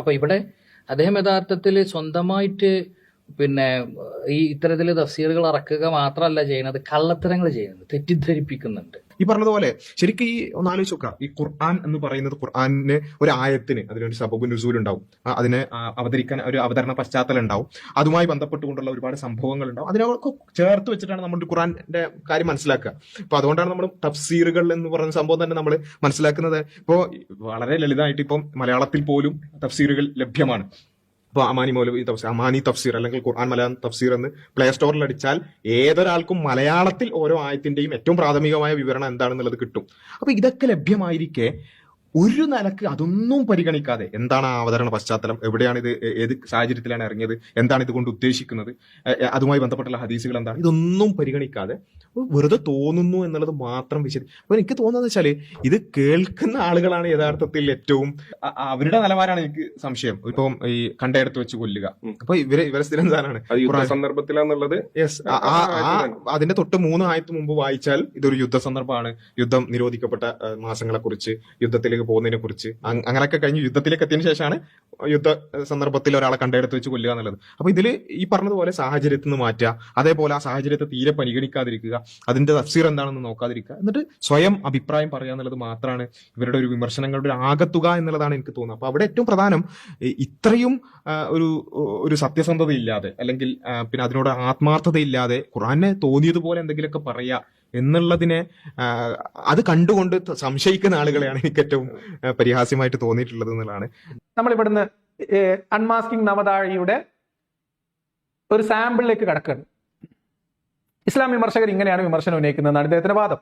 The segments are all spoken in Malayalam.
അപ്പൊ ഇവിടെ അദ്ദേഹം യഥാർത്ഥത്തിൽ സ്വന്തമായിട്ട് പിന്നെ ഈ ഇത്തരത്തിൽ തഫ്സീറുകൾ ഇറക്കുക മാത്രമല്ല ചെയ്യുന്നത് കള്ളത്തരങ്ങൾ ചെയ്യുന്നുണ്ട് തെറ്റിദ്ധരിപ്പിക്കുന്നുണ്ട്. ഈ പറഞ്ഞതുപോലെ ശരിക്കും ഈ ഒന്ന് ആലോചിച്ച് നോക്കുക. ഈ ഖുർആൻ എന്ന് പറയുന്നത് ഖുർആാനിന് ഒരു ആയത്തിന് അതിനൊരു സബബു നുസൂൽ ഉണ്ടാവും. അതിനെ അവതരിക്കാൻ ഒരു അവതരണ പശ്ചാത്തലം ഉണ്ടാവും. അതുമായി ബന്ധപ്പെട്ടുകൊണ്ടുള്ള ഒരുപാട് സംഭവങ്ങൾ ഉണ്ടാവും. അതിനൊക്കെ ചേർത്ത് വെച്ചിട്ടാണ് നമ്മൾ ഖുർആന്റെ കാര്യം മനസ്സിലാക്കുക. അപ്പൊ അതുകൊണ്ടാണ് നമ്മൾ തഫ്സീറുകൾ എന്ന് പറയുന്ന സംഭവം തന്നെ നമ്മൾ മനസ്സിലാക്കുന്നത്. ഇപ്പോൾ വളരെ ലളിതമായിട്ട് ഇപ്പം മലയാളത്തിൽ പോലും തഫ്സീറുകൾ ലഭ്യമാണ്. ഇപ്പോൾ അമാനി മൗലവി തഫ്സീർ അമാനി തഫ്സീർ അല്ലെങ്കിൽ ഖുർആൻ മലയാളം തഫ്സീർ എന്ന് പ്ലേ സ്റ്റോറിൽ അടിച്ചാൽ ഏതൊരാൾക്കും മലയാളത്തിൽ ഓരോ ആയത്തിന്റെയും ഏറ്റവും പ്രാഥമികമായ വിവരണം എന്താണെന്നുള്ളത് കിട്ടും. അപ്പോൾ ഇതൊക്കെ ലഭ്യമായിരിക്കെ ഒരു നിലയ്ക്ക് അതൊന്നും പരിഗണിക്കാതെ എന്താണ് ആ അവതരണ പശ്ചാത്തലം? എവിടെയാണ് ഇത് ഏത് സാഹചര്യത്തിലാണ് ഇറങ്ങിയത്? എന്താണ് ഇതുകൊണ്ട് ഉദ്ദേശിക്കുന്നത്? അതുമായി ബന്ധപ്പെട്ടുള്ള ഹദീസുകൾ എന്താണ്? ഇതൊന്നും പരിഗണിക്കാതെ വെറുതെ തോന്നുന്നു എന്നുള്ളത് മാത്രം വിശദി അപ്പൊ എനിക്ക് തോന്നുന്നത് വെച്ചാൽ ഇത് കേൾക്കുന്ന ആളുകളാണ് യഥാർത്ഥത്തിൽ ഏറ്റവും അവരുടെ നിലവാരമാണ് എനിക്ക് സംശയം. ഇപ്പം ഈ കണ്ടയിടത്ത് വെച്ച് കൊല്ലുക. അപ്പൊ ഇവരെ ഇവരെ സ്ഥിരം സാധനമാണ്. സന്ദർഭത്തിലാന്നുള്ളത് യെസ് അതിന്റെ തൊട്ട് മൂന്ന് ആയത്ത് മുമ്പ് വായിച്ചാൽ ഇതൊരു യുദ്ധ സന്ദർഭമാണ്. യുദ്ധം നിരോധിക്കപ്പെട്ട മാസങ്ങളെ കുറിച്ച് യുദ്ധത്തിലേക്ക് പോകുന്നതിനെ കുറിച്ച്. അങ് അങ്ങനെയൊക്കെ കഴിഞ്ഞ് യുദ്ധത്തിലേക്ക് എത്തിയതിനു ശേഷമാണ് യുദ്ധ സന്ദർഭത്തിൽ ഒരാളെ കണ്ടെടുത്ത് വെച്ച് കൊല്ലുക എന്നുള്ളത്. അപ്പൊ ഇതിൽ ഈ പറഞ്ഞതുപോലെ സാഹചര്യത്തിൽ നിന്ന് മാറ്റുക അതേപോലെ ആ സാഹചര്യത്തെ തീരെ പരിഗണിക്കാതിരിക്കുക അതിന്റെ തഫ്സീർ എന്താണെന്ന് നോക്കാതിരിക്കുക എന്നിട്ട് സ്വയം അഭിപ്രായം പറയുക എന്നുള്ളത് മാത്രമാണ് ഇവരുടെ ഒരു വിമർശനങ്ങളുടെ ഒരു ആകത്തുക എന്നുള്ളതാണ് എനിക്ക് തോന്നുന്നത്. അപ്പൊ അവിടെ ഏറ്റവും പ്രധാനം ഇത്രയും ഒരു ഒരു സത്യസന്ധത ഇല്ലാതെ അല്ലെങ്കിൽ പിന്നെ അതിനോട് ആത്മാർത്ഥത ഇല്ലാതെ ഖുറാനെ തോന്നിയതുപോലെ എന്തെങ്കിലുമൊക്കെ പറയാ എന്നുള്ളതിനെ അത് കണ്ടുകൊണ്ട് സംശയിക്കുന്ന ആളുകളെയാണ് എനിക്ക് ഏറ്റവും പരിഹാസ്യമായിട്ട് തോന്നിയിട്ടുള്ളത് എന്നുള്ളതാണ്. നമ്മളിവിടുന്ന് അൺമാസ്കിംഗ് നവതാഴിയുടെ ഒരു സാമ്പിളിലേക്ക് കടക്കുകയാണ്. ഇസ്ലാം വിമർശകർ ഇങ്ങനെയാണ് വിമർശനം ഉന്നയിക്കുന്നതെന്നാണ് ഇദ്ദേഹത്തിന്റെ വാദം.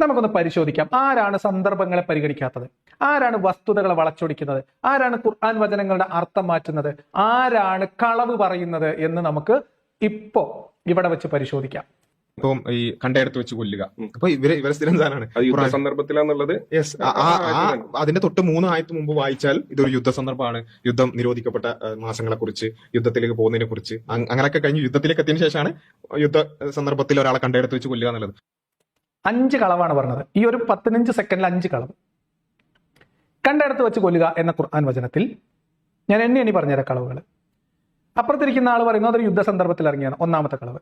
നമുക്കൊന്ന് പരിശോധിക്കാം. ആരാണ് സന്ദർഭങ്ങളെ പരിഗണിക്കാത്തത്? ആരാണ് വസ്തുതകളെ വളച്ചൊടിക്കുന്നത്? ആരാണ് ഖുർആൻ വചനങ്ങളുടെ അർത്ഥം മാറ്റുന്നത്? ആരാണ് കളവ് പറയുന്നത് എന്ന് നമുക്ക് ഇപ്പോ ഇവിടെ വെച്ച് പരിശോധിക്കാം. ഇപ്പം ഈ കണ്ടയിടത്ത് വെച്ച് കൊല്ലുക. അപ്പൊ ഇവർ ഇവരെ സ്ഥിരം സാധനമാണ്. യുദ്ധ സന്ദർഭത്തിലാന്നുള്ളത് യെസ് അതിന്റെ തൊട്ട് മൂന്ന് ആയത്ത് മുമ്പ് വായിച്ചാൽ ഇതൊരു യുദ്ധ സന്ദർഭമാണ്. യുദ്ധം നിരോധിക്കപ്പെട്ട മാസങ്ങളെ കുറിച്ച് യുദ്ധത്തിലേക്ക് പോകുന്നതിനെ കുറിച്ച് അങ് അങ്ങനെയൊക്കെ കഴിഞ്ഞ് യുദ്ധത്തിലേക്ക് എത്തിയതിനു ശേഷമാണ് യുദ്ധ സന്ദർഭത്തിൽ ഒരാളെ കണ്ടെടുത്ത് വെച്ച് കൊല്ലുക എന്നുള്ളത്. അഞ്ച് കളവാണ് പറഞ്ഞത്. ഈ ഒരു പത്തിനഞ്ച് സെക്കൻഡിൽ അഞ്ച് കളവ്. കണ്ടെടുത്ത് വെച്ച് കൊല്ലുക എന്ന ഖുർആൻ വചനത്തിൽ ഞാൻ എണ്ണി എണ്ണി പറഞ്ഞുതരാം കളവുകൾ അപ്പുറത്തിരിക്കുന്ന ആൾ പറയുന്നു അതൊരു യുദ്ധ സന്ദർഭത്തിൽ ഇറങ്ങിയാണ് ഒന്നാമത്തെ കളവ്.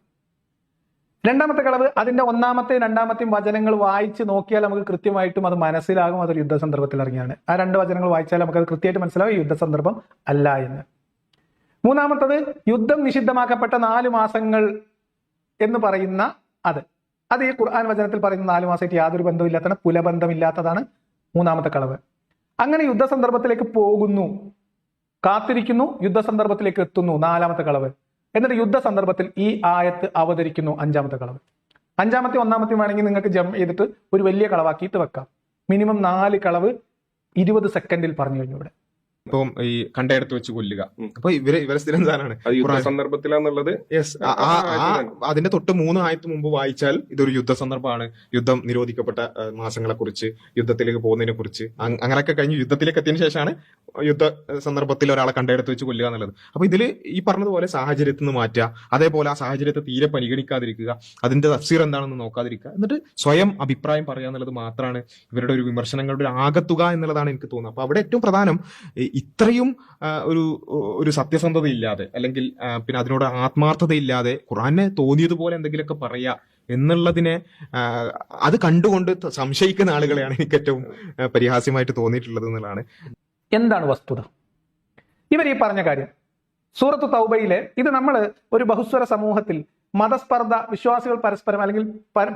രണ്ടാമത്തെ കളവ് അതിന്റെ ഒന്നാമത്തെയും രണ്ടാമത്തെയും വചനങ്ങൾ വായിച്ച് നോക്കിയാൽ നമുക്ക് കൃത്യമായിട്ടും അത് മനസ്സിലാകും അതൊരു യുദ്ധ സന്ദർഭത്തിൽ ഇറങ്ങിയാണ്. ആ രണ്ട് വചനങ്ങൾ വായിച്ചാൽ നമുക്ക് അത് കൃത്യമായിട്ട് മനസ്സിലാവും യുദ്ധ സന്ദർഭം അല്ല എന്ന്. മൂന്നാമത്തത് യുദ്ധം നിഷിദ്ധമാക്കപ്പെട്ട നാല് മാസങ്ങൾ എന്ന് പറയുന്ന അത്. അത് ഈ ഖുർആൻ വചനത്തിൽ പറയുന്ന നാല് മാസമായിട്ട് യാതൊരു ബന്ധമില്ലാത്തതാണ് പുലബന്ധമില്ലാത്തതാണ് മൂന്നാമത്തെ കളവ്. അങ്ങനെ യുദ്ധ സന്ദർഭത്തിലേക്ക് പോകുന്നു കാത്തിരിക്കുന്നു യുദ്ധ സന്ദർഭത്തിലേക്ക് എത്തുന്നു നാലാമത്തെ കളവ്. എന്നിട്ട് യുദ്ധ സന്ദർഭത്തിൽ ഈ ആയത്ത് അവതരിക്കുന്നു അഞ്ചാമത്തെ കളവ്. അഞ്ചാമത്തെ ഒന്നാമത്തെ വേണമെങ്കിൽ നിങ്ങൾക്ക് ജം ചെയ്തിട്ട് ഒരു വലിയ കളവാക്കിയിട്ട് വെക്കാം. മിനിമം നാല് കളവ് ഇരുപത് സെക്കൻഡിൽ പറഞ്ഞു കഴിഞ്ഞു ഇവിടെ. ഇപ്പം ഈ കണ്ടയിടത്ത് വെച്ച് കൊല്ലുക. അപ്പൊ ഇവരെ ഇവരെ സ്ഥിരം സാധനമാണ്. സന്ദർഭത്തിലാന്നുള്ളത് യെസ് അതിന്റെ തൊട്ട് മൂന്ന് ആയത്ത് മുമ്പ് വായിച്ചാൽ ഇതൊരു യുദ്ധ സന്ദർഭമാണ്. യുദ്ധം നിരോധിക്കപ്പെട്ട മാസങ്ങളെ കുറിച്ച് യുദ്ധത്തിലേക്ക് പോകുന്നതിനെ കുറിച്ച്. അങ് അങ്ങനെയൊക്കെ കഴിഞ്ഞ് യുദ്ധത്തിലേക്ക് എത്തിയതിനു ശേഷമാണ് യുദ്ധ സന്ദർഭത്തിൽ ഒരാളെ കണ്ടെടുത്ത് വെച്ച് കൊല്ലുക എന്നുള്ളത്. അപ്പൊ ഇതിൽ ഈ പറഞ്ഞതുപോലെ സാഹചര്യത്തിൽ നിന്ന് മാറ്റുക അതേപോലെ ആ സാഹചര്യത്തെ തീരെ പരിഗണിക്കാതിരിക്കുക അതിന്റെ തഫ്സീർ എന്താണെന്ന് നോക്കാതിരിക്കുക എന്നിട്ട് സ്വയം അഭിപ്രായം പറയുക എന്നുള്ളത് മാത്രമാണ് ഇവരുടെ ഒരു വിമർശനങ്ങളുടെ ഒരു ആകത്തുക എന്നുള്ളതാണ് എനിക്ക് തോന്നുന്നത്. അപ്പൊ അവിടെ ഏറ്റവും പ്രധാനം ഇത്രയും ഒരു ഒരു സത്യസന്ധത ഇല്ലാതെ അല്ലെങ്കിൽ പിന്നെ അതിനോട് ആത്മാർത്ഥത ഇല്ലാതെ ഖുറാനെ തോന്നിയതുപോലെ എന്തെങ്കിലുമൊക്കെ പറയാ എന്നുള്ളതിനെ അത് കണ്ടുകൊണ്ട് സംശയിക്കുന്ന ആളുകളെയാണ് എനിക്ക് ഏറ്റവും പരിഹാസ്യമായിട്ട് തോന്നിയിട്ടുള്ളത് എന്നുള്ളതാണ്. എന്താണ് വസ്തുത? ഇവർ ഈ പറഞ്ഞ കാര്യം. സൂറത്ത് തൗബയിലെ ഇത് നമ്മൾ ഒരു ബഹുസ്വര സമൂഹത്തിൽ മതസ്പർദ്ധ വിശ്വാസികൾ പരസ്പരം അല്ലെങ്കിൽ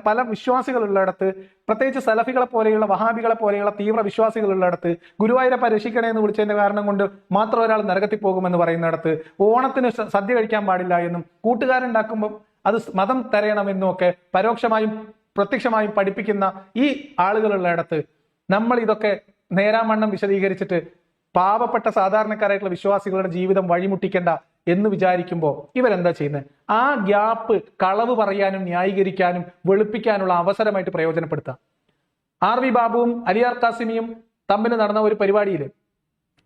പല വിശ്വാസികളുള്ളിടത്ത് പ്രത്യേകിച്ച് സലഫികളെ പോലെയുള്ള വഹാബികളെ പോലെയുള്ള തീവ്ര വിശ്വാസികളുള്ളിടത്ത് ഗുരുവായൂരെ പരീക്ഷിക്കണേ എന്ന് വിളിച്ചതിന്റെ കാരണം കൊണ്ട് മാത്രം ഒരാൾ നരകത്തിൽ പോകുമെന്ന് പറയുന്നിടത്ത് ഓണത്തിന് സദ്യ കഴിക്കാൻ പാടില്ല എന്നും കൂട്ടുകാരുണ്ടാക്കുമ്പോൾ അത് മതം തരയണമെന്നും ഒക്കെ പരോക്ഷമായും പ്രത്യക്ഷമായും പഠിപ്പിക്കുന്ന ഈ ആളുകളുള്ളിടത്ത് നമ്മൾ ഇതൊക്കെ നേരാമണ്ണം വിശദീകരിച്ചിട്ട് പാവപ്പെട്ട സാധാരണക്കാരായിട്ടുള്ള വിശ്വാസികളുടെ ജീവിതം വഴിമുട്ടിക്കണ്ട എന്ന് വിചാരിക്കുമ്പോൾ ഇവരെന്താ ചെയ്യുന്നത് ആ ഗ്യാപ്പ് കളവ് പറയാനും ന്യായീകരിക്കാനും വെളുപ്പിക്കാനുള്ള അവസരമായിട്ട് പ്രയോജനപ്പെടുത്താം. ആർ വി ബാബുവും അലിയാർ കാസിമിയും തമ്മിൽ നടന്ന ഒരു പരിപാടിയിൽ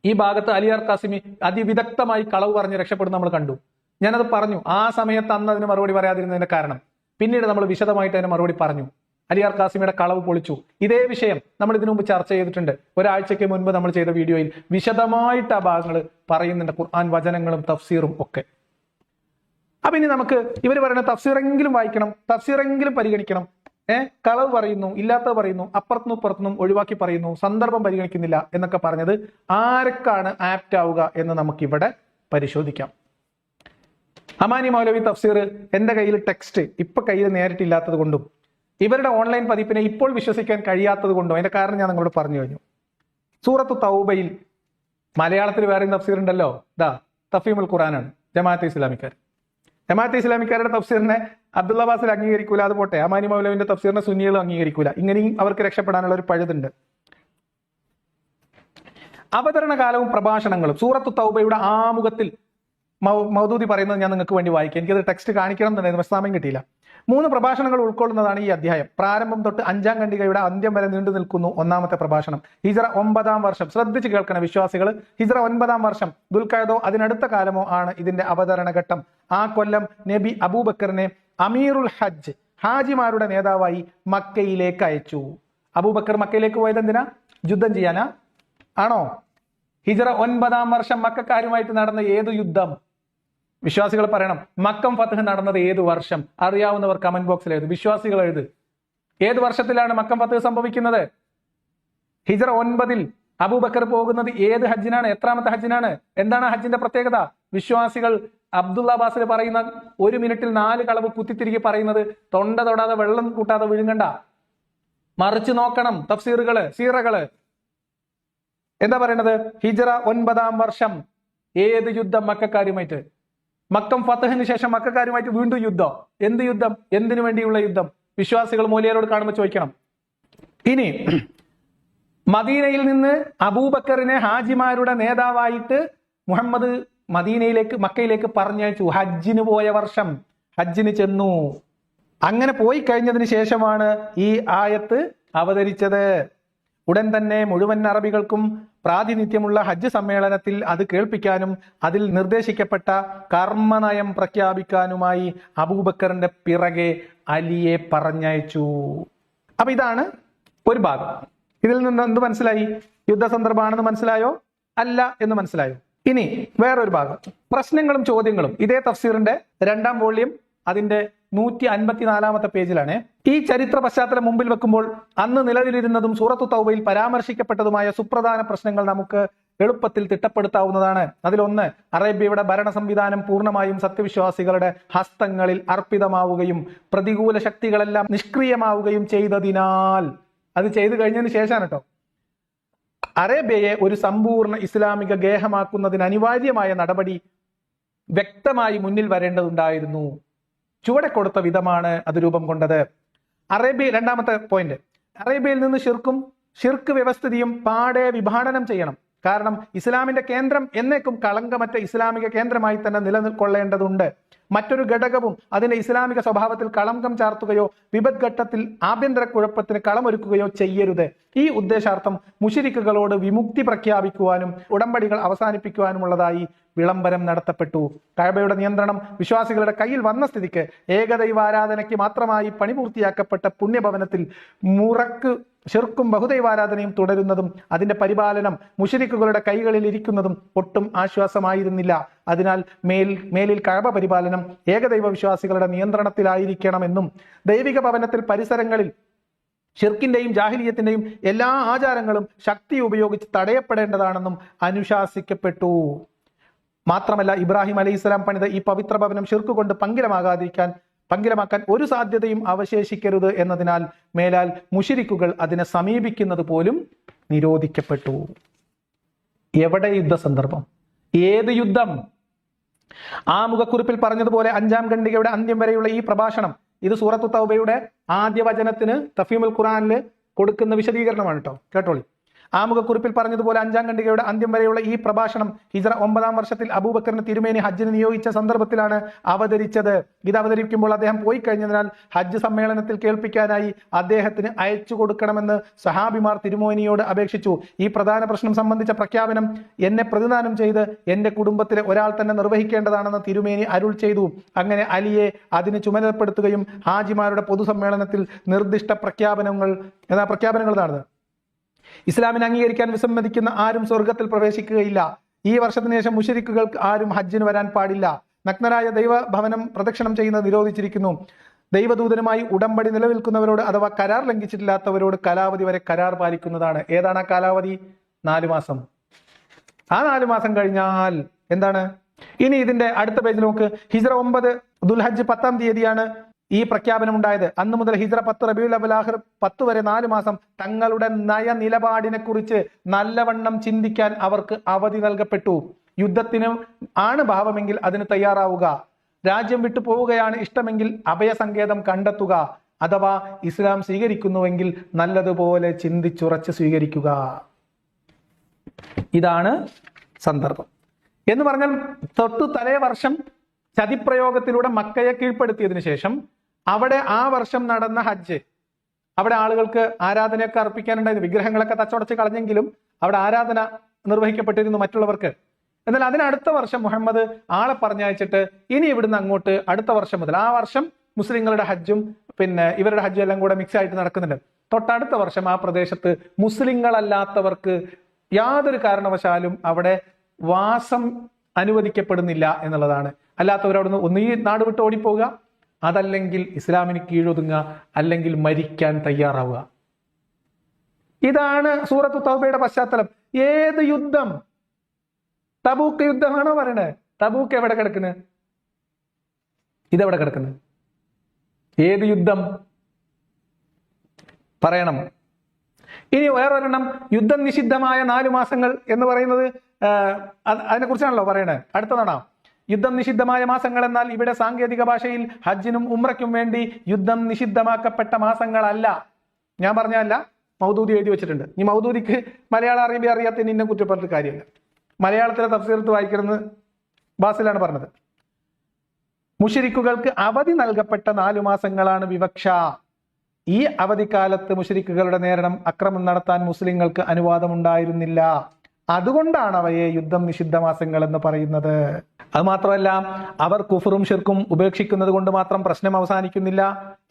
ഈ ഭാഗത്ത് അലിയാർ കാസിമി അതിവിദഗ്ധമായി കളവ് പറഞ്ഞ് രക്ഷപ്പെടുന്ന നമ്മൾ കണ്ടു. ഞാനത് പറഞ്ഞു. ആ സമയത്ത് അന്ന് അതിന് മറുപടി പറയാതിരുന്നതിന്റെ കാരണം. പിന്നീട് നമ്മൾ വിശദമായിട്ട് അതിന് മറുപടി പറഞ്ഞു. അലിയാർ കാസിമിയുടെ കളവ് പൊളിച്ചു. ഇതേ വിഷയം നമ്മൾ ഇതിനു മുമ്പ് ചർച്ച ചെയ്തിട്ടുണ്ട്. ഒരാഴ്ചയ്ക്ക് മുൻപ് നമ്മൾ ചെയ്ത വീഡിയോയിൽ വിശദമായിട്ട് ആ ഭാഗങ്ങൾ പറയുന്നുണ്ട്. ഖുർആൻ വചനങ്ങളും തഫ്സീറും ഒക്കെ. അപ്പൊ ഇനി നമുക്ക് ഇവർ പറയുന്ന തഫ്സീറെങ്കിലും വായിക്കണം തഫ്സീറെങ്കിലും പരിഗണിക്കണം. ഏഹ് കളവ് പറയുന്നു ഇല്ലാത്തത് പറയുന്നു അപ്പുറത്തുനിന്നും ഇപ്പുറത്തുനിന്നും ഒഴിവാക്കി പറയുന്നു സന്ദർഭം പരിഗണിക്കുന്നില്ല എന്നൊക്കെ പറഞ്ഞത് ആർക്കാണ് ആപ്റ്റ് ആവുക എന്ന് നമുക്കിവിടെ പരിശോധിക്കാം. അമാനി മൗലവി തഫ്സീർ എന്റെ കയ്യിൽ ടെക്സ്റ്റ് ഇപ്പൊ കയ്യിൽ നേരിട്ടില്ലാത്തത് കൊണ്ടും ഇവരുടെ ഓൺലൈൻ പതിപ്പിനെ ഇപ്പോൾ വിശ്വസിക്കാൻ കഴിയാത്തത് കൊണ്ടും? അതിന്റെ കാരണം ഞാൻ നിങ്ങളോട് പറഞ്ഞു കഴിഞ്ഞു. സൂറത്ത് തൗബയിൽ മലയാളത്തിൽ വേറെ തഫ്സീർ ഉണ്ടല്ലോ. ദാ തഫീമുൽ ഖുറാനാണ് ജമാഅത്തെ ഇസ്ലാമിക്കാർ. ജമാഅത്തെ ഇസ്ലാമിക്കാരുടെ തഫ്സീറിനെ അബ്ദുള്ള ബാസിൽ അംഗീകരിക്കൂല അത് പോട്ടെ. അമാനി മൗലവിന്റെ തഫ്സീറിനെ സുന്നികൾ അംഗീകരിക്കൂല. ഇങ്ങനെയും അവർക്ക് രക്ഷപ്പെടാനുള്ള ഒരു പഴുതുണ്ട്. അവതരണ കാലവും പ്രഭാഷണങ്ങളും സൂറത്ത് തൗബയുടെ ആമുഖത്തിൽ മൗദൂദി പറയുന്നത് ഞാൻ നിങ്ങൾക്ക് വേണ്ടി വായിക്കാം. എനിക്കത് ടെക്സ്റ്റ് കാണിക്കണം എന്നുണ്ടായിരുന്നു സമയം കിട്ടിയില്ല. മൂന്ന് പ്രഭാഷണങ്ങൾ ഉൾക്കൊള്ളുന്നതാണ് ഈ അധ്യായം. പ്രാരംഭം തൊട്ട് അഞ്ചാം ഖണ്ഡികയുടെ അന്ത്യം വരെ നീണ്ടു നിൽക്കുന്നു ഒന്നാമത്തെ പ്രഭാഷണം. ഹിജറ ഒമ്പതാം വർഷം. ശ്രദ്ധിച്ച് കേൾക്കണം വിശ്വാസികൾ. ഹിജറ ഒൻപതാം വർഷം. ദുൽഖായതോ അതിനടുത്ത കാലമോ ആണ് ഇതിന്റെ അവതരണ ഘട്ടം. ആ കൊല്ലം നബി അബൂബക്കറിനെ അമീറുൽ ഹജ്ജ് ഹാജിമാരുടെ നേതാവായി മക്കയിലേക്ക് അയച്ചു. അബൂബക്കർ മക്കയിലേക്ക് പോയത് എന്തിനാ? യുദ്ധം ചെയ്യാനാ? ആണോ? ഹിജറ ഒൻപതാം വർഷം മക്കാരുമായിട്ട് നടന്ന ഏത് യുദ്ധം? വിശ്വാസികൾ പറയണം മക്കം ഫത്തഹ് നടന്നത് ഏത് വർഷം? അറിയാവുന്നവർ കമന്റ് ബോക്സിൽ എഴുതും. വിശ്വാസികൾ എഴുത്. ഏത് വർഷത്തിലാണ് മക്കം ഫത്തഹ് സംഭവിക്കുന്നത്? ഹിജറ ഒൻപതിൽ അബൂബക്കർ പോകുന്നത് ഏത് ഹജ്ജിനാണ്? എത്രാമത്തെ ഹജ്ജിനാണ്? എന്താണ് ഹജ്ജിന്റെ പ്രത്യേകത? വിശ്വാസികൾ അബ്ദുള്ള ബാസിൽ പറയുന്ന ഒരു മിനിറ്റിൽ നാല് കളവ് കുത്തിത്തിരികെ പറയുന്നത് തൊണ്ട തൊടാതെ വെള്ളം കൂട്ടാതെ വിഴുങ്ങണ്ട. മറിച്ച് നോക്കണം തഫ്സീറുകൾ സീറകൾ എന്താ പറയണത്? ഹിജറ ഒൻപതാം വർഷം. ഏത് യുദ്ധം മക്കാരുമായിട്ട്? മക്കം ഫത്തഹിന് ശേഷം മക്കാരുമായിട്ട് വീണ്ടും യുദ്ധം. എന്ത് യുദ്ധം? എന്തിനു വേണ്ടിയുള്ള യുദ്ധം? വിശ്വാസികൾ മൂലിയരോട് കാണുമ്പോൾ ചോദിക്കണം. ഇനി മദീനയിൽ നിന്ന് അബൂബക്കറിനെ ഹാജിമാരുടെ നേതാവായിട്ട് മുഹമ്മദ് മദീനയിലേക്ക് മക്കയിലേക്ക് പറഞ്ഞയച്ചു. ഹജ്ജിന് പോയ വർഷം ഹജ്ജിന് ചെന്നു. അങ്ങനെ പോയി കഴിഞ്ഞതിന് ശേഷമാണ് ഈ ആയത്ത് അവതരിച്ചത്. ഉടൻ തന്നെ മുഴുവൻ അറബികൾക്കും പ്രാതിനിധ്യമുള്ള ഹജ്ജ് സമ്മേളനത്തിൽ അത് കേൾപ്പിക്കാനും അതിൽ നിർദ്ദേശിക്കപ്പെട്ട കർമ്മനയം പ്രഖ്യാപിക്കാനുമായി അബൂബക്കറിന്റെ പിറകെ അലിയെ പറഞ്ഞയച്ചു. അപ്പൊ ഇതാണ് ഒരു ഭാഗം. ഇതിൽ നിന്ന് എന്ത് മനസ്സിലായി? യുദ്ധ സന്ദർഭമാണെന്ന് മനസ്സിലായോ? അല്ല എന്ന് മനസ്സിലായോ? ഇനി വേറൊരു ഭാഗം. പ്രശ്നങ്ങളും ചോദ്യങ്ങളും ഇതേ തഫ്സീറിന്റെ രണ്ടാം വോള്യം അതിന്റെ നൂറ്റി അൻപത്തിനാലാമത്തെ പേജിലാണ്. ഈ ചരിത്ര പശ്ചാത്തലം മുമ്പിൽ വെക്കുമ്പോൾ അന്ന് നിലവിലിരുന്നതും സൂറത്തു തൗബയിൽ പരാമർശിക്കപ്പെട്ടതുമായ സുപ്രധാന പ്രശ്നങ്ങൾ നമുക്ക് എളുപ്പത്തിൽ തിട്ടപ്പെടുത്താവുന്നതാണ്. അതിലൊന്ന് അറേബ്യയുടെ ഭരണ സംവിധാനം പൂർണമായും സത്യവിശ്വാസികളുടെ ഹസ്തങ്ങളിൽ അർപ്പിതമാവുകയും പ്രതികൂല ശക്തികളെല്ലാം നിഷ്ക്രിയമാവുകയും ചെയ്തതിനാൽ അത് ചെയ്തു കഴിഞ്ഞതിന് ശേഷമാണ് കേട്ടോ അറേബ്യയെ ഒരു സമ്പൂർണ ഇസ്ലാമിക ഗേഹമാക്കുന്നതിന് അനിവാര്യമായ നടപടി വ്യക്തമായി മുന്നിൽ വരേണ്ടതുണ്ടായിരുന്നു. ചുവടെ കൊടുത്ത വിധമാണ് അത് രൂപം കൊണ്ടത്. അറേബ്യ രണ്ടാമത്തെ പോയിന്റ് അറേബ്യയിൽ നിന്ന് ഷിർക്കും ഷിർക്ക് വ്യവസ്ഥിതിയും പാടെ വിഭാടനം ചെയ്യണം. കാരണം ഇസ്ലാമിന്റെ കേന്ദ്രം എന്നേക്കും കളങ്കമറ്റ ഇസ്ലാമിക കേന്ദ്രമായി തന്നെ നിലനിൽക്കൊള്ളേണ്ടതുണ്ട്. മറ്റൊരു ഘടകവും അതിന്റെ ഇസ്ലാമിക സ്വഭാവത്തിൽ കളങ്കം ചാർത്തുകയോ വിപത് ഘട്ടത്തിൽ ആഭ്യന്തര കുഴപ്പത്തിന് കളമൊരുക്കുകയോ ചെയ്യരുത്. ഈ ഉദ്ദേശാർത്ഥം മുഷിരിക്കുകളോട് വിമുക്തി പ്രഖ്യാപിക്കുവാനും ഉടമ്പടികൾ അവസാനിപ്പിക്കുവാനുമുള്ളതായി വിളംബരം നടത്തപ്പെട്ടു. കഴബയുടെ നിയന്ത്രണം വിശ്വാസികളുടെ കയ്യിൽ വന്ന സ്ഥിതിക്ക് ഏകദൈവാരാധനയ്ക്ക് മാത്രമായി പണി പൂർത്തിയാക്കപ്പെട്ട പുണ്യഭവനത്തിൽ മുറക്ക് ശിർക്കും ബഹുദൈവാരാധനയും തുടരുന്നതും അതിന്റെ പരിപാലനം മുഷരിക്കുകളുടെ കൈകളിൽ ഇരിക്കുന്നതും ഒട്ടും ആശ്വാസമായിരുന്നില്ല. അതിനാൽ മേൽ മേലിൽ കഴബ പരിപാലനം ഏകദൈവ വിശ്വാസികളുടെ നിയന്ത്രണത്തിലായിരിക്കണമെന്നും ദൈവിക ഭവനത്തിൽ പരിസരങ്ങളിൽ ഷിർക്കിന്റെയും ജാഹിലിയത്തിന്റെയും എല്ലാ ആചാരങ്ങളും ശക്തി ഉപയോഗിച്ച് തടയപ്പെടേണ്ടതാണെന്നും അനുശാസിക്കപ്പെട്ടു. മാത്രമല്ല ഇബ്രാഹിം അലൈഹി ഇസ്ലാം പണിത ഈ പവിത്ര ഭവനം ഷിർക്ക് കൊണ്ട് പങ്കിലമാകാതിരിക്കാൻ പങ്കിലമാക്കാൻ ഒരു സാധ്യതയും അവശേഷിക്കരുത് എന്നതിനാൽ മേലാൽ മുഷിരിക്കുകൾ അതിനെ സമീപിക്കുന്നത് പോലും നിരോധിക്കപ്പെട്ടു. എവിടെ യുദ്ധ സന്ദർഭം ഏത് യുദ്ധം? ആ മുഖക്കുറിപ്പിൽ പറഞ്ഞതുപോലെ അഞ്ചാം ഖണ്ഡികയുടെ അന്ത്യം വരെയുള്ള ഈ പ്രഭാഷണം ഇത് സൂറത്തു തൗബയുടെ ആദ്യ വചനത്തിന് തഫീമുൽ ഖുറാനിൽ കൊടുക്കുന്ന വിശദീകരണമാണ് കേട്ടോ. കേട്ടോളി. ആമുഖക്കുറിപ്പിൽ പറഞ്ഞതുപോലെ അഞ്ചാം ഖണ്ഡികയുടെ അന്ത്യം വരെയുള്ള ഈ പ്രഭാഷണം ഹിജറ ഒമ്പതാം വർഷത്തിൽ അബൂബക്കറിന് തിരുമേനി ഹജ്ജിന് നിയോഗിച്ച സന്ദർഭത്തിലാണ് അവതരിച്ചത്. ഇത് അവതരിക്കുമ്പോൾ അദ്ദേഹം പോയി കഴിഞ്ഞതിനാൽ ഹജ്ജ് സമ്മേളനത്തിൽ കേൾപ്പിക്കാനായി അദ്ദേഹത്തിന് അയച്ചു കൊടുക്കണമെന്ന് സഹാബിമാർ തിരുമോനിയോട് അപേക്ഷിച്ചു. ഈ പ്രധാന പ്രശ്നം സംബന്ധിച്ച പ്രഖ്യാപനം എന്നെ പ്രതിദാനം ചെയ്ത് എന്റെ കുടുംബത്തിലെ ഒരാൾ തന്നെ നിർവഹിക്കേണ്ടതാണെന്ന് തിരുമേനി അരുൾ ചെയ്തു. അങ്ങനെ അലിയെ അതിന് ചുമതലപ്പെടുത്തുകയും ഹാജിമാരുടെ പൊതുസമ്മേളനത്തിൽ നിർദ്ദിഷ്ട പ്രഖ്യാപനങ്ങൾ പ്രഖ്യാപനങ്ങൾ നടന്നത് ഇസ്ലാമിനെ അംഗീകരിക്കാൻ വിസമ്മതിക്കുന്ന ആരും സ്വർഗത്തിൽ പ്രവേശിക്കുകയില്ല. ഈ വർഷത്തിന് ശേഷം മുഷരിക്കുകൾക്ക് ആരും ഹജ്ജിന് വരാൻ പാടില്ല. നഗ്നരായ ദൈവഭവനം പ്രദക്ഷിണം ചെയ്യുന്നത് നിരോധിച്ചിരിക്കുന്നു. ദൈവദൂതനുമായി ഉടമ്പടി നിലനിൽക്കുന്നവരോട് അഥവാ കരാർ ലംഘിച്ചിട്ടില്ലാത്തവരോട് കാലാവധി വരെ കരാർ പാലിക്കുന്നതാണ്. ഏതാണ് ആ കാലാവധി? നാലു മാസം. ആ നാലു മാസം കഴിഞ്ഞാൽ എന്താണ്? ഇനി ഇതിന്റെ അടുത്ത പേജ് നോക്ക്. ഹിജ്റ ഒമ്പത് ദുൽഹജ്ജ് പത്താം തീയതിയാണ്. ഈ പ്രഖ്യാപനം ഉണ്ടായത്. അന്ന് മുതൽ ഹിജ്റ പത്ത് റബിയുൽ അബുലാഹിർ പത്ത് വരെ നാല് മാസം തങ്ങളുടെ നയ നിലപാടിനെ കുറിച്ച് നല്ലവണ്ണം ചിന്തിക്കാൻ അവർക്ക് അവധി നൽകപ്പെട്ടു. യുദ്ധത്തിന് ആണ് ഭാവമെങ്കിൽ അതിന് തയ്യാറാവുക. രാജ്യം വിട്ടു പോവുകയാണ് ഇഷ്ടമെങ്കിൽ അഭയസങ്കേതം കണ്ടെത്തുക. അഥവാ ഇസ്ലാം സ്വീകരിക്കുന്നുവെങ്കിൽ നല്ലതുപോലെ ചിന്തിച്ചുറച്ച് സ്വീകരിക്കുക. ഇതാണ് സന്ദർഭം. എന്ന് പറഞ്ഞാൽ തൊട്ടു തലേ വർഷം ചതിപ്രയോഗത്തിലൂടെ മക്കയെ കീഴ്പ്പെടുത്തിയതിനു ശേഷം അവിടെ ആ വർഷം നടന്ന ഹജ്ജ് അവിടെ ആളുകൾക്ക് ആരാധനയൊക്കെ അർപ്പിക്കാനുണ്ടായിരുന്നു വിഗ്രഹങ്ങളൊക്കെ തച്ചോടച്ച് കളഞ്ഞെങ്കിലും അവിടെ ആരാധന നിർവഹിക്കപ്പെട്ടിരുന്നു മറ്റുള്ളവർക്ക്. എന്നാൽ അതിനടുത്ത വർഷം മുഹമ്മദ് ആളെ പറഞ്ഞയച്ചിട്ട് ഇനി ഇവിടുന്ന് അങ്ങോട്ട് അടുത്ത വർഷം മുതൽ ആ വർഷം മുസ്ലിങ്ങളുടെ ഹജ്ജും പിന്നെ ഇവരുടെ ഹജ്ജും എല്ലാം കൂടെ മിക്സ് ആയിട്ട് നടക്കുന്നുണ്ട്. തൊട്ടടുത്ത വർഷം ആ പ്രദേശത്ത് മുസ്ലിങ്ങളല്ലാത്തവർക്ക് യാതൊരു കാരണവശാലും അവിടെ വാസം അനുവദിക്കപ്പെടുന്നില്ല എന്നുള്ളതാണ്. അല്ലാത്തവരവിടുന്ന് ഒന്ന് ഈ നാട് വിട്ട് ഓടിപ്പോവുക അതല്ലെങ്കിൽ ഇസ്ലാമിന് കീഴൊതുങ്ങുക അല്ലെങ്കിൽ മരിക്കാൻ തയ്യാറാവുക. ഇതാണ് സൂറത്ത് തൗബയുടെ പശ്ചാത്തലം. ഏത് യുദ്ധം? തബൂക്ക് യുദ്ധമാണോ പറയണത് തബൂക്ക് എവിടെ കിടക്കുന്നത് ഇതെവിടെ കിടക്കുന്നത് ഏത് യുദ്ധം? പറയണം. ഇനി വേറൊരെണ്ണം യുദ്ധം നിഷിദ്ധമായ നാലു മാസങ്ങൾ എന്ന് പറയുന്നത് അതിനെ കുറിച്ചാണല്ലോ പറയണത് അടുത്തതാണോ? യുദ്ധം നിഷിദ്ധമായ മാസങ്ങൾ എന്നാൽ ഇവിടെ സാങ്കേതിക ഭാഷയിൽ ഹജ്ജിനും ഉമ്രയ്ക്കും വേണ്ടി യുദ്ധം നിഷിദ്ധമാക്കപ്പെട്ട മാസങ്ങളല്ല. ഞാൻ പറഞ്ഞല്ല മൗദൂദി എഴുതി വെച്ചിട്ടുണ്ട്. ഈ മൗദൂദിക്ക് മലയാളം അറബി അറിയാത്ത ഇന്ന കുറ്റപ്പെട്ട കാര്യമില്ല. മലയാളത്തിലെ തഫ്സീർത്ത് വായിക്കുന്നത് ബാസിലാണ് പറഞ്ഞത്. മുഷരിക്കുകൾക്ക് അവധി നൽകപ്പെട്ട നാലു മാസങ്ങളാണ് വിവക്ഷ. ഈ അവധിക്കാലത്ത് മുഷരിക്കുകളുടെ നേരണം അക്രമം നടത്താൻ മുസ്ലിങ്ങൾക്ക് അനുവാദമുണ്ടായിരുന്നില്ല. അതുകൊണ്ടാണ് അവയെ യുദ്ധം നിഷിദ്ധ മാസങ്ങൾ എന്ന് പറയുന്നത്. അത് മാത്രമല്ല അവർ കുഫറും ഷിർക്കും ഉപേക്ഷിക്കുന്നത് കൊണ്ട് മാത്രം പ്രശ്നം അവസാനിക്കുന്നില്ല.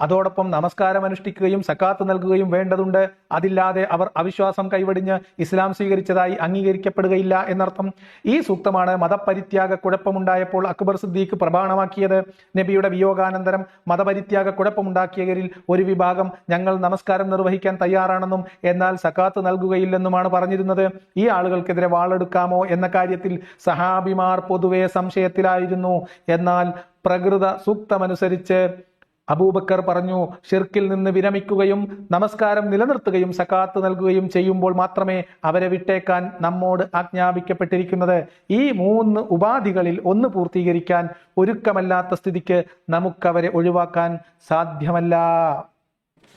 അതോടൊപ്പം നമസ്കാരം അനുഷ്ഠിക്കുകയും സക്കാത്ത് നൽകുകയും വേണ്ടതുണ്ട്. അതില്ലാതെ അവർ അവിശ്വാസം കൈവടിഞ്ഞ് ഇസ്ലാം സ്വീകരിച്ചതായി അംഗീകരിക്കപ്പെടുകയില്ല എന്നർത്ഥം. ഈ സൂക്തമാണ് മതപരിത്യാഗ കുഴപ്പമുണ്ടായപ്പോൾ അക്ബർ സിദ്ദീഖ് പ്രമാണമാക്കിയത്. നബിയുടെ വിയോഗാനന്തരം മതപരിത്യാഗ കുഴപ്പമുണ്ടാക്കിയവരിൽ ഒരു വിഭാഗം ഞങ്ങൾ നമസ്കാരം നിർവഹിക്കാൻ തയ്യാറാണെന്നും എന്നാൽ സക്കാത്ത് നൽകുകയില്ലെന്നുമാണ് പറഞ്ഞിരുന്നത്. ഈ ആളുകൾക്കെതിരെ വാളെടുക്കാമോ എന്ന കാര്യത്തിൽ സഹാബിമാർ പൊതുവെ സംശയത്തിലായിരുന്നു. എന്നാൽ പ്രകൃത സൂക്തമനുസരിച്ച് അബൂബക്കർ പറഞ്ഞു ഷിർക്കിൽ നിന്ന് വിരമിക്കുകയും നമസ്കാരം നിലനിർത്തുകയും സക്കാത്ത് നൽകുകയും ചെയ്യുമ്പോൾ മാത്രമേ അവരെ വിട്ടേക്കാൻ നമ്മോട് ആജ്ഞാപിക്കപ്പെട്ടിരിക്കുന്നത്. ഈ മൂന്ന് ഉപാധികളിൽ ഒന്ന് പൂർത്തീകരിക്കാൻ ഒരുക്കമല്ലാത്ത സ്ഥിതിക്ക് നമുക്കവരെ ഒഴിവാക്കാൻ സാധ്യമല്ല.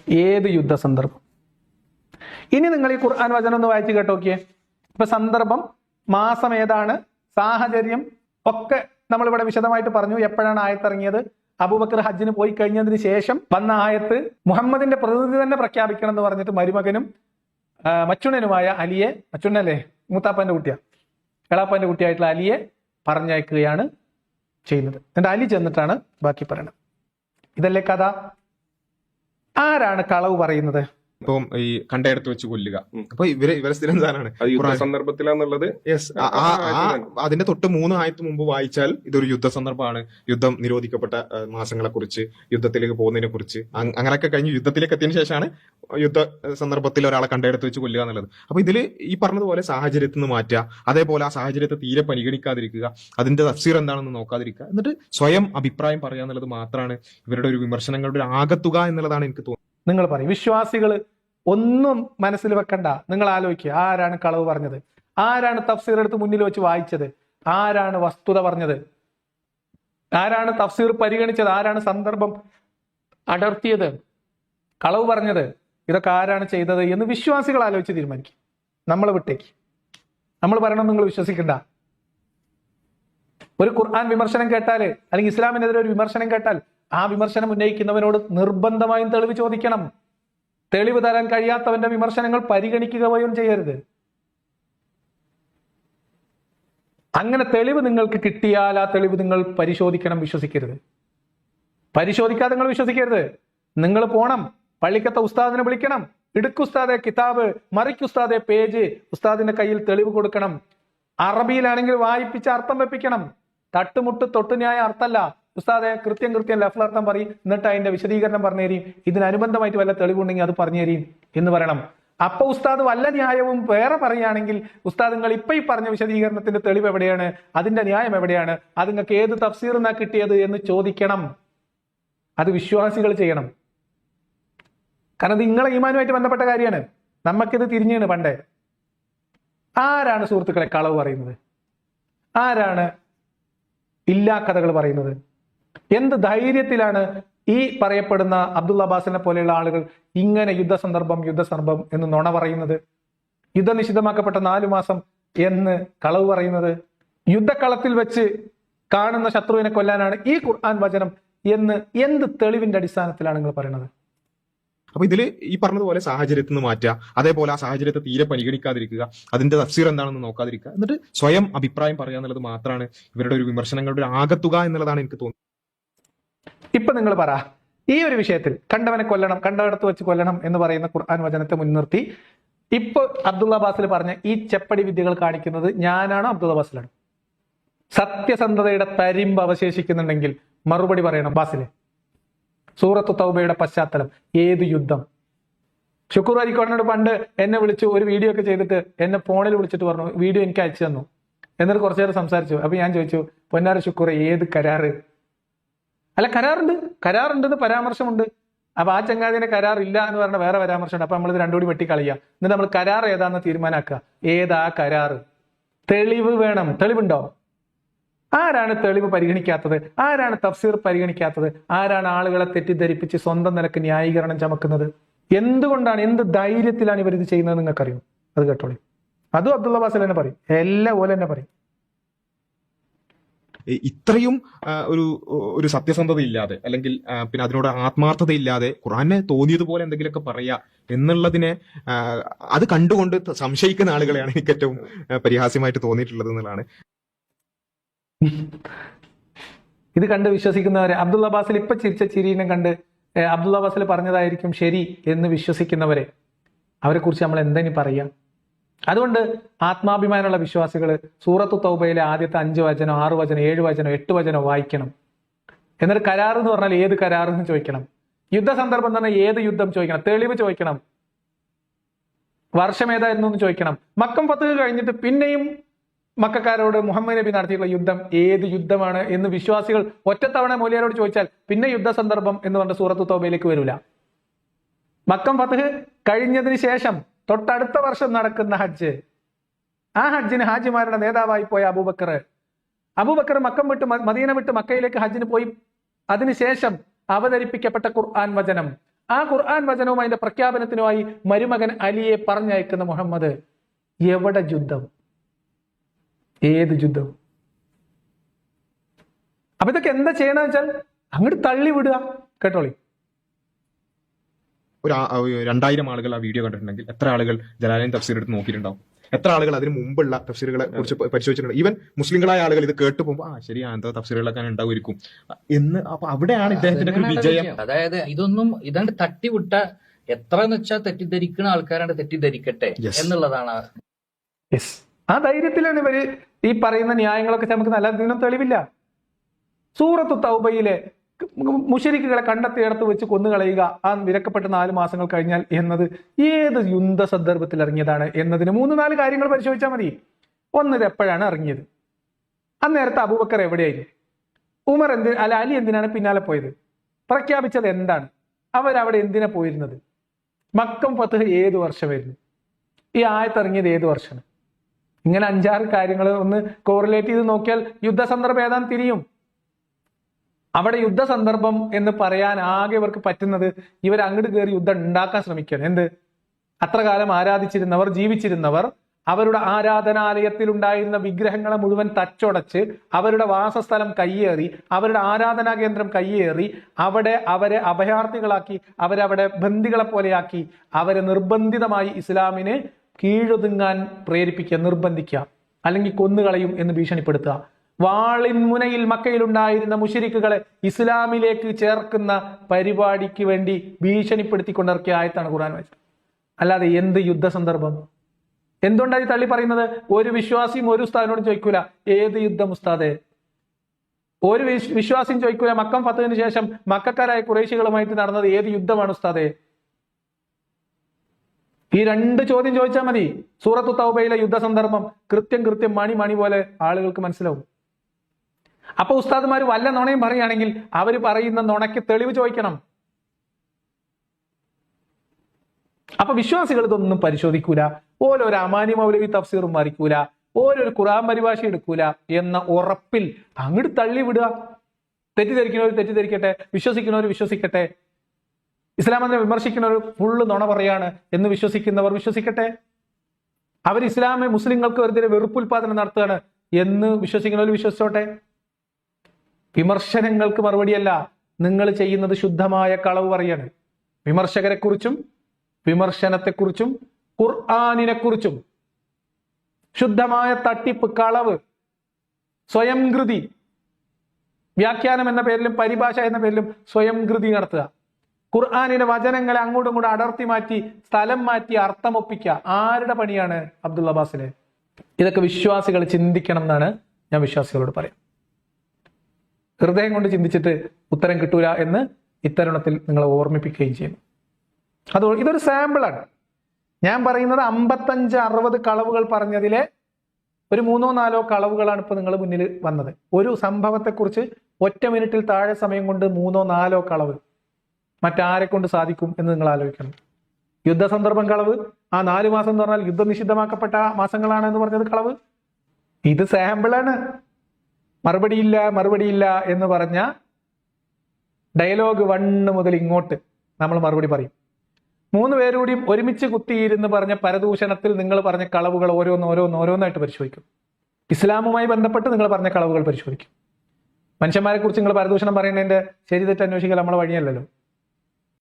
ഏത് യുദ്ധ സന്ദർഭം? ഇനി നിങ്ങൾ ഈ ഖുർആൻ വചനം ഒന്ന് വായിച്ചു കേട്ടോക്കിയേ ഇപ്പൊ സന്ദർഭം മാസം ഏതാണ് സാഹചര്യം ഒക്കെ നമ്മളിവിടെ വിശദമായിട്ട് പറഞ്ഞു എപ്പോഴാണ് ആയത്തിറങ്ങിയത്? അബൂബക്കർ ഹജ്ജിന് പോയി കഴിഞ്ഞതിന് ശേഷം വന്ന ആയത്ത് മുഹമ്മദിന്റെ പ്രതിനിധി തന്നെ പ്രഖ്യാപിക്കണം എന്ന് പറഞ്ഞിട്ട് മരുമകനും മച്ചുണ്ണനുമായ അലിയെ മച്ചുണ്ണല്ലേ മൂത്താപ്പന്റെ കുട്ടിയാ. എളാപ്പന്റെ കുട്ടിയായിട്ടുള്ള അലിയെ പറഞ്ഞയക്കുകയാണ് ചെയ്യുന്നത്. എന്നിട്ട് അലി ചെന്നിട്ടാണ് ബാക്കി പറയുന്നത് ഇതല്ലേ കഥ? ആരാണ് കളവ് പറയുന്നത്? ഇപ്പം ഈ കണ്ടയിടത്ത് വെച്ച് കൊല്ലുക. അപ്പൊ ഇവർ ഇവരെ സ്ഥിരം സാധനമാണ്. സന്ദർഭത്തിലാന്നുള്ളത് യെസ് അതിന്റെ തൊട്ട് മൂന്ന് ആയത്ത് മുമ്പ് വായിച്ചാൽ ഇതൊരു യുദ്ധ സന്ദർഭമാണ്. യുദ്ധം നിരോധിക്കപ്പെട്ട മാസങ്ങളെ കുറിച്ച് യുദ്ധത്തിലേക്ക് പോകുന്നതിനെ കുറിച്ച് അങ് അങ്ങനെയൊക്കെ കഴിഞ്ഞ് യുദ്ധത്തിലേക്ക് എത്തിയതിനു ശേഷമാണ് യുദ്ധ സന്ദർഭത്തിൽ ഒരാളെ കണ്ടെടുത്ത് വെച്ച് കൊല്ലുക എന്നുള്ളത്. അപ്പൊ ഇതിൽ ഈ പറഞ്ഞതുപോലെ സാഹചര്യത്തിൽ നിന്ന് മാറ്റുക അതേപോലെ ആ സാഹചര്യത്തെ തീരെ പരിഗണിക്കാതിരിക്കുക അതിന്റെ തഫ്സീർ എന്താണെന്ന് നോക്കാതിരിക്കുക എന്നിട്ട് സ്വയം അഭിപ്രായം പറയുക എന്നുള്ളത് മാത്രമാണ് ഇവരുടെ ഒരു വിമർശനങ്ങളുടെ ആകത്തുക എന്നുള്ളതാണ് എനിക്ക് തോന്നുന്നത്. നിങ്ങൾ പറയും. വിശ്വാസികൾ ഒന്നും മനസ്സിൽ വെക്കണ്ട. നിങ്ങൾ ആലോചിക്കുക ആരാണ് കളവ് പറഞ്ഞത്? ആരാണ് തഫ്സീർ എടുത്ത് മുന്നിൽ വെച്ച് വായിച്ചത്? ആരാണ് വസ്തുത പറഞ്ഞത്? ആരാണ് തഫ്സീർ പരിഗണിച്ചത്? ആരാണ് സന്ദർഭം അടർത്തിയത്? കളവ് പറഞ്ഞത്? ഇതൊക്കെ ആരാണ് ചെയ്തത് എന്ന് വിശ്വാസികൾ ആലോചിച്ച് തീരുമാനിക്കും. നമ്മൾ വിട്ടേക്ക്. നമ്മൾ പറയണം നിങ്ങൾ വിശ്വസിക്കണ്ട. ഒരു ഖുർആൻ വിമർശനം കേട്ടാൽ അല്ലെങ്കിൽ ഇസ്ലാമിനെതിരെ ഒരു വിമർശനം കേട്ടാൽ ആ വിമർശനം ഉന്നയിക്കുന്നവനോട് നിർബന്ധമായും തെളിവ് ചോദിക്കണം. തെളിവ് തരാൻ കഴിയാത്തവന്റെ വിമർശനങ്ങൾ പരിഗണിക്കുക പോലും ചെയ്യരുത്. അങ്ങനെ തെളിവ് നിങ്ങൾക്ക് കിട്ടിയാൽ ആ തെളിവ് നിങ്ങൾ പരിശോധിക്കണം വിശ്വസിക്കരുത്. പരിശോധിക്കാതെ നിങ്ങൾ വിശ്വസിക്കരുത്. നിങ്ങൾ പോണം പള്ളിക്കത്തെ ഉസ്താദിനെ വിളിക്കണം ഇടുക്ക് ഉസ്താദെ കിതാബ് മറിക്ക് ഉസ്താദെ പേജ് ഉസ്താദിന്റെ കയ്യിൽ തെളിവ് കൊടുക്കണം. അറബിയിലാണെങ്കിൽ വായിപ്പിച്ച് അർത്ഥം വെപ്പിക്കണം. തട്ടുമുട്ട് തൊട്ടുന്യായ അർത്ഥമല്ല ഉസ്താദെ കൃത്യം കൃത്യം ലഫ്ലർത്ഥം പറയും എന്നിട്ട് അതിന്റെ വിശദീകരണം പറഞ്ഞു തരും ഇതിനനുബന്ധമായിട്ട് വല്ല തെളിവുണ്ടെങ്കിൽ അത് പറഞ്ഞു തരും എന്ന് പറയണം. അപ്പൊ ഉസ്താദ് വല്ല ന്യായവും വേറെ പറയുകയാണെങ്കിൽ ഉസ്താദ് നിങ്ങൾ ഇപ്പൊ ഈ പറഞ്ഞ വിശദീകരണത്തിന്റെ തെളിവ് എവിടെയാണ്? അതിന്റെ ന്യായം എവിടെയാണ്? അത് നിങ്ങൾക്ക് ഏത് തഫ്സീർ നിന്നാ കിട്ടിയത് എന്ന് ചോദിക്കണം. അത് വിശ്വാസികൾ ചെയ്യണം. കാരണം ഇത് നിങ്ങളെ ഈമാനുമായിട്ട് ബന്ധപ്പെട്ട കാര്യമാണ്. നമുക്കിത് തിരിഞ്ഞാണ് പണ്ടേ. ആരാണ് സുഹൃത്തുക്കളെ കളവ് പറയുന്നത്? ആരാണ് ഇല്ലാ കഥകൾ പറയുന്നത്? എന്ത് ധൈര്യത്തിലാണ് ഈ പറയപ്പെടുന്ന അബ്ദുള്ള അബ്ബാസിനെ പോലെയുള്ള ആളുകൾ ഇങ്ങനെ യുദ്ധ സന്ദർഭം എന്ന് നുണ പറയുന്നത്? യുദ്ധം നിഷിദ്ധമാക്കപ്പെട്ട നാലു മാസം എന്ന് കളവ് പറയുന്നത്? യുദ്ധക്കളത്തിൽ വെച്ച് കാണുന്ന ശത്രുവിനെ കൊല്ലാനാണ് ഈ ഖുർആൻ വചനം എന്ന് എന്ത് തെളിവിന്റെ അടിസ്ഥാനത്തിലാണ് നിങ്ങൾ പറയുന്നത് അപ്പൊ ഇതിൽ ഈ പറഞ്ഞതുപോലെ സാഹചര്യത്തിൽ നിന്ന് മാറ്റുക അതേപോലെ ആ സാഹചര്യത്തെ തീരെ പരിഗണിക്കാതിരിക്കുക അതിന്റെ തഫ്സീർ എന്താണെന്ന് നോക്കാതിരിക്കുക എന്നിട്ട് സ്വയം അഭിപ്രായം പറയുക എന്നുള്ളത് മാത്രമാണ് ഇവരുടെ ഒരു വിമർശനങ്ങളുടെ ആകത്തുക എന്നുള്ളതാണ് എനിക്ക് തോന്നുന്നത്. ഇപ്പൊ നിങ്ങൾ പറ ഈ ഒരു വിഷയത്തിൽ കണ്ടവനെ കൊല്ലണം കണ്ടവിടത്ത് വെച്ച് കൊല്ലണം എന്ന് പറയുന്ന ഖുർആൻ വചനത്തെ മുൻനിർത്തി. ഇപ്പൊ അബ്ദുള്ള ബാസിൽ പറഞ്ഞ ഈ ചെപ്പടി വിദ്യകൾ കാണിക്കുന്നത് ഞാനാണോ അബ്ദുള്ള ബാസിലാണ് സത്യസന്ധതയുടെ തരിമ്പ് അവശേഷിക്കുന്നുണ്ടെങ്കിൽ മറുപടി പറയണം ബാസിലെ സൂറത്ത് തൗബയുടെ പശ്ചാത്തലം ഏത് യുദ്ധം? ഷുക്കൂർ അരിക്കോടിനോട് പണ്ട് എന്നെ വിളിച്ചു ഒരു വീഡിയോ ഒക്കെ ചെയ്തിട്ട് എന്നെ ഫോണിൽ വിളിച്ചിട്ട് പറഞ്ഞു വീഡിയോ എനിക്ക് അയച്ചു തന്നു. എന്നിട്ട് കുറച്ചു നേരം സംസാരിച്ചു. അപ്പൊ ഞാൻ ചോദിച്ചു പൊന്നാര ഷുക്കൂർ ഏത് കരാറ്? അല്ല കരാറുണ്ട്. കരാറുണ്ടെന്ന് പരാമർശമുണ്ട്. അപ്പൊ ആ ചങ്ങാതിനെ കരാർ ഇല്ല എന്ന് പറഞ്ഞ വേറെ പരാമർശമുണ്ട്. അപ്പൊ നമ്മളിത് രണ്ടുകൂടി വെട്ടി കളയുക എന്നിട്ട് നമ്മൾ കരാർ ഏതാന്ന് തീരുമാനാക്കുക. ഏതാ കരാറ്? തെളിവ് വേണം. തെളിവുണ്ടോ? ആരാണ് തെളിവ് പരിഗണിക്കാത്തത്? ആരാണ് തഫ്സീർ പരിഗണിക്കാത്തത്? ആരാണ് ആളുകളെ തെറ്റിദ്ധരിപ്പിച്ച് സ്വന്തം നിലയ്ക്ക് ന്യായീകരണം ചമക്കുന്നത്? എന്തുകൊണ്ടാണ് എന്ത് ധൈര്യത്തിലാണ് ഇവർ ഇത് ചെയ്യുന്നത് നിങ്ങൾക്കറിയും? അത് കേട്ടോളി. അതും അബ്ദുള്ള ബാസൽ തന്നെ പറയും. എല്ലാം പോലെ തന്നെ പറയും. ഇത്രയും ഒരു ഒരു സത്യസന്ധത ഇല്ലാതെ അല്ലെങ്കിൽ പിന്നെ അതിനോട് ആത്മാർത്ഥത ഇല്ലാതെ ഖുറാനെ തോന്നിയതുപോലെ എന്തെങ്കിലുമൊക്കെ പറയാ എന്നുള്ളതിനെ അത് കണ്ടുകൊണ്ട് സംശയിക്കുന്ന ആളുകളെയാണ് എനിക്ക് ഏറ്റവും പരിഹാസ്യമായിട്ട് തോന്നിയിട്ടുള്ളത് എന്നുള്ളതാണ്. ഇത് കണ്ട് വിശ്വസിക്കുന്നവരെ അബ്ദുള്ള ബാസിൽ ഇപ്പൊ ചിരിച്ച ചിരീനെ കണ്ട് അബ്ദുള്ള ബാസിൽ പറഞ്ഞതായിരിക്കും ശരി എന്ന് വിശ്വസിക്കുന്നവരെ. അവരെ കുറിച്ച് നമ്മൾ എന്തെങ്കിലും പറയാം? അതുകൊണ്ട് ആത്മാഭിമാനമുള്ള വിശ്വാസികൾ സൂറത്തു തൗബയിലെ ആദ്യത്തെ അഞ്ച് വചനം ആറ് വചനം ഏഴ് വചനം എട്ട് വചനം വായിക്കണം. എന്നിട്ട് കരാർ എന്ന് പറഞ്ഞാൽ ഏത് കരാർ എന്ന് ചോദിക്കണം. യുദ്ധ സന്ദർഭം എന്ന് പറഞ്ഞാൽ ഏത് യുദ്ധം ചോദിക്കണം? തെളിവ് ചോദിക്കണം. വർഷം ഏതായിരുന്നു എന്ന് ചോദിക്കണം. മക്കം പത്ത് കഴിഞ്ഞിട്ട് പിന്നെയും മക്കാരോട് മുഹമ്മദ് നബി നടത്തിയിട്ടുള്ള യുദ്ധം ഏത് യുദ്ധമാണ് എന്ന് വിശ്വാസികൾ ഒറ്റത്തവണ മൂലിയാരോട് ചോദിച്ചാൽ പിന്നെ യുദ്ധ സന്ദർഭം എന്ന് പറഞ്ഞ സൂറത്ത് തോബയിലേക്ക് വരില്ല മക്കം പത്ത് കഴിഞ്ഞതിന് ശേഷം തൊട്ടടുത്ത വർഷം നടക്കുന്ന ഹജ്ജ്. ആ ഹജ്ജിന് ഹാജിമാരുടെ നേതാവായി പോയ അബൂബക്കർ. അബൂബക്കർ മക്കം വിട്ട് മദീന വിട്ട് മക്കയിലേക്ക് ഹജ്ജിന് പോയി. അതിനുശേഷം അവതരിപ്പിക്കപ്പെട്ട ഖുർആൻ വചനം. ആ ഖുർആൻ വചനവും അതിന്റെ പ്രഖ്യാപനത്തിനുമായി മരുമകൻ അലിയെ പറഞ്ഞയക്കുന്ന മുഹമ്മദ്. എവിടെ യുദ്ധം? ഏത് യുദ്ധം? അപ്പൊ ഇതൊക്കെ എന്താ ചെയ്യണമെന്ന് വെച്ചാൽ അങ്ങോട്ട് തള്ളി വിടുക. കേട്ടോളി? ഒരു രണ്ടായിരം ആളുകൾ ആ വീഡിയോ കണ്ടിട്ടുണ്ടെങ്കിൽ എത്ര ആളുകൾ ജലാലയം തഫ്സീർ എടുത്ത് നോക്കിയിട്ടുണ്ടാവും? എത്ര ആളുകൾ അതിന് മുമ്പുള്ള തഫ്സീറുകളെ കുറിച്ച് പരിശോധിച്ചിട്ടുണ്ട്? ഈവൻ മുസ്ലിങ്ങളായ ആളുകൾ ഇത് കേട്ട് പോകുമ്പോൾ ആ ശരി എന്താ തഫ്സീറുകളൊക്കെ ഉണ്ടാവുമായിരിക്കും. എന്ന് അപ്പൊ അവിടെയാണ് ഇദ്ദേഹത്തിന്റെ ഒരു വിജയം. വിജയം. അതായത് ഇതൊന്നും ഇതാണ്ട് തട്ടിവിട്ട എത്ര എന്ന് വെച്ചാൽ തെറ്റിദ്ധരിക്കുന്ന ആൾക്കാരാണ് തെറ്റിദ്ധരിക്കട്ടെ എന്നുള്ളതാണ്. ആ ധൈര്യത്തിലാണ് ഇവർ ഈ പറയുന്ന ന്യായങ്ങളൊക്കെ നമുക്ക് നല്ല ദിനം തെളിവില്ല. സൂറത്ത് തൗബയിലെ മുഷരിക്കുകളെ കണ്ടെത്തിയിടത്ത് വെച്ച് കൊന്നുകളയുക ആ വിലക്കപ്പെട്ട നാല് മാസങ്ങൾ കഴിഞ്ഞാൽ എന്നത് ഏത് യുദ്ധ സന്ദർഭത്തിൽ ഇറങ്ങിയതാണ് എന്നതിന് മൂന്ന് നാല് കാര്യങ്ങൾ പരിശോധിച്ചാൽ മതി. ഒന്നത് എപ്പോഴാണ് ഇറങ്ങിയത്? അന്നേരത്തെ അബൂബക്കർ എവിടെയായിരുന്നു? ഉമർ എന്തി അല്ല അലി എന്തിനാണ് പിന്നാലെ പോയത്? പ്രഖ്യാപിച്ചത് എന്താണ്? അവരവിടെ എന്തിനാ പോയിരുന്നത്? മക്കം പത്ത് ഏത് വർഷമായിരുന്നു? ഈ ആയത്തിറങ്ങിയത് ഏത് വർഷമാണ്? ഇങ്ങനെ അഞ്ചാറ് കാര്യങ്ങൾ ഒന്ന് കോറിലേറ്റ് ചെയ്ത് നോക്കിയാൽ യുദ്ധ സന്ദർഭം ഏതാന്ന് തിരിയും. അവിടെ യുദ്ധസന്ദർഭം എന്ന് പറയാൻ ആകെ ഇവർക്ക് പറ്റുന്നത് ഇവർ അങ്ങോട്ട് കയറി യുദ്ധം ഉണ്ടാക്കാൻ ശ്രമിക്കുകയാണ്. എന്ത്? അത്ര കാലം ആരാധിച്ചിരുന്നവർ ജീവിച്ചിരുന്നവർ അവരുടെ ആരാധനാലയത്തിൽ ഉണ്ടായിരുന്ന വിഗ്രഹങ്ങളെ മുഴുവൻ തച്ചൊടച്ച് അവരുടെ വാസസ്ഥലം കയ്യേറി അവരുടെ ആരാധനാ കേന്ദ്രം കയ്യേറി അവിടെ അവരെ അഭയാർത്ഥികളാക്കി അവരവിടെ ബന്ദികളെ പോലെയാക്കി അവരെ നിർബന്ധിതമായി ഇസ്ലാമിനെ കീഴൊതുങ്ങാൻ പ്രേരിപ്പിക്കുക നിർബന്ധിക്കുക അല്ലെങ്കിൽ കൊന്നുകളയും എന്ന് ഭീഷണിപ്പെടുത്തുക. വാളിൻ മുനയിൽ മക്കയിലുണ്ടായിരുന്ന മുഷരിക്കുകളെ ഇസ്ലാമിലേക്ക് ചേർക്കുന്ന പരിപാടിക്ക് വേണ്ടി ഭീഷണിപ്പെടുത്തിക്കൊണ്ടിറക്കിയ ആയത്താണ് ഖുർആൻ വായിച്ചത്. അല്ലാതെ എന്ത് യുദ്ധ സന്ദർഭം? എന്തുകൊണ്ടാണ് ഈ തള്ളി പറയുന്നത്? ഒരു വിശ്വാസിയും ഒരു ഉസ്താദിനോട് ചോദിക്കൂല. ഏത് യുദ്ധം ഉസ്താദെ? ഒരു വിശ്- വിശ്വാസിയും ചോദിക്കൂല. മക്കം ഫത്തതിന് ശേഷം മക്കാരായ കുറേശികളുമായിട്ട് നടന്നത് ഏത് യുദ്ധമാണ് ഉസ്താദെ? ഈ രണ്ട് ചോദ്യം ചോദിച്ചാൽ മതി. സൂറത്തു തൗബയിലെ യുദ്ധ സന്ദർഭം കൃത്യം കൃത്യം മണി മണി പോലെ ആളുകൾക്ക് മനസ്സിലാവും. അപ്പൊ ഉസ്താദ്മാർ വല്ല നുണയും പറയുകയാണെങ്കിൽ അവർ പറയുന്ന നുണയ്ക്ക് തെളിവ് ചോദിക്കണം. അപ്പൊ വിശ്വാസികൾ ഇതൊന്നും പരിശോധിക്കൂല. ഓരോരു അമാനി മൗലവി തഫ്സീറും മറിക്കൂല. ഓരോരു ഖുറാൻ പരിഭാഷ എടുക്കൂല എന്ന ഉറപ്പിൽ അങ്ങോട്ട് തള്ളി വിടുക തെറ്റിദ്ധരിക്കുന്നവർ തെറ്റിദ്ധരിക്കട്ടെ വിശ്വസിക്കുന്നവർ വിശ്വസിക്കട്ടെ. ഇസ്ലാമിനെ വിമർശിക്കുന്നവർ ഫുള്ള് നുണ പറയാണ് എന്ന് വിശ്വസിക്കുന്നവർ വിശ്വസിക്കട്ടെ. അവർ ഇസ്ലാമെ മുസ്ലിങ്ങൾക്ക് വെറുതെ വെറുപ്പുൽപാദനം നടത്തുകയാണ് എന്ന് വിശ്വസിക്കുന്നവർ വിശ്വസിച്ചോട്ടെ. വിമർശനങ്ങൾക്ക് മറുപടിയല്ല നിങ്ങൾ ചെയ്യുന്നത് ശുദ്ധമായ കളവ് പറയാണ്. വിമർശകരെ കുറിച്ചും വിമർശനത്തെക്കുറിച്ചും ഖുർആാനിനെ കുറിച്ചും ശുദ്ധമായ തട്ടിപ്പ് കളവ് സ്വയംകൃതി വ്യാഖ്യാനം എന്ന പേരിലും പരിഭാഷ എന്ന പേരിലും സ്വയംകൃതി നടത്തുക. ഖുർആാനിലെ വചനങ്ങളെ അങ്ങോട്ടും ഇങ്ങോട്ടും അടർത്തി മാറ്റി സ്ഥലം മാറ്റി അർത്ഥമൊപ്പിക്കുക. ആരുടെ പണിയാണ് അബ്ദുൽ അബ്ബാസിലെ? ഇതൊക്കെ വിശ്വാസികൾ ചിന്തിക്കണം എന്നാണ് ഞാൻ വിശ്വാസികളോട് പറയാം. ഹൃദയം കൊണ്ട് ചിന്തിച്ചിട്ട് ഉത്തരം കിട്ടൂല എന്ന് ഇത്തരുണത്തിൽ നിങ്ങളെ ഓർമ്മിപ്പിക്കുകയും ചെയ്യുന്നു. അത് ഇതൊരു സാമ്പിളാണ് ഞാൻ പറയുന്നത് അമ്പത്തഞ്ച് അറുപത് കളവുകൾ പറഞ്ഞതിലെ ഒരു മൂന്നോ നാലോ കളവുകളാണ് ഇപ്പോൾ നിങ്ങൾ മുന്നിൽ വന്നത്. ഒരു സംഭവത്തെക്കുറിച്ച് ഒറ്റ മിനിറ്റിൽ താഴെ സമയം കൊണ്ട് മൂന്നോ നാലോ കളവ് മറ്റാരെ കൊണ്ട് സാധിക്കും എന്ന് നിങ്ങൾ ആലോചിക്കണം. യുദ്ധ സന്ദർഭം കളവ്. ആ നാല് മാസം എന്ന് പറഞ്ഞാൽ യുദ്ധം നിഷിദ്ധമാക്കപ്പെട്ട മാസങ്ങളാണ് എന്ന് പറഞ്ഞത് കളവ്. ഇത് സാമ്പിളാണ് മറുപടിയില്ല മറുപടിയില്ല എന്ന് പറഞ്ഞ ഡയലോഗ് വണ്ണ് മുതൽ ഇങ്ങോട്ട് നമ്മൾ മറുപടി പറയും. മൂന്ന് പേരുകൂടിയും ഒരുമിച്ച് കുത്തിയിരുന്ന് പറഞ്ഞ പരദൂഷണത്തിൽ നിങ്ങൾ പറഞ്ഞ കളവുകൾ ഓരോന്ന് ഓരോന്ന് ഓരോന്നായിട്ട് പരിശോധിക്കും. ഇസ്ലാമുമായി ബന്ധപ്പെട്ട് നിങ്ങൾ പറഞ്ഞ കളവുകൾ പരിശോധിക്കും. മനുഷ്യന്മാരെ കുറിച്ച് നിങ്ങൾ പരദൂഷണം പറയുന്നതിന്റെ ശരി തെറ്റ് അന്വേഷിക്കാൻ നമ്മളെ വഴിയല്ലല്ലോ.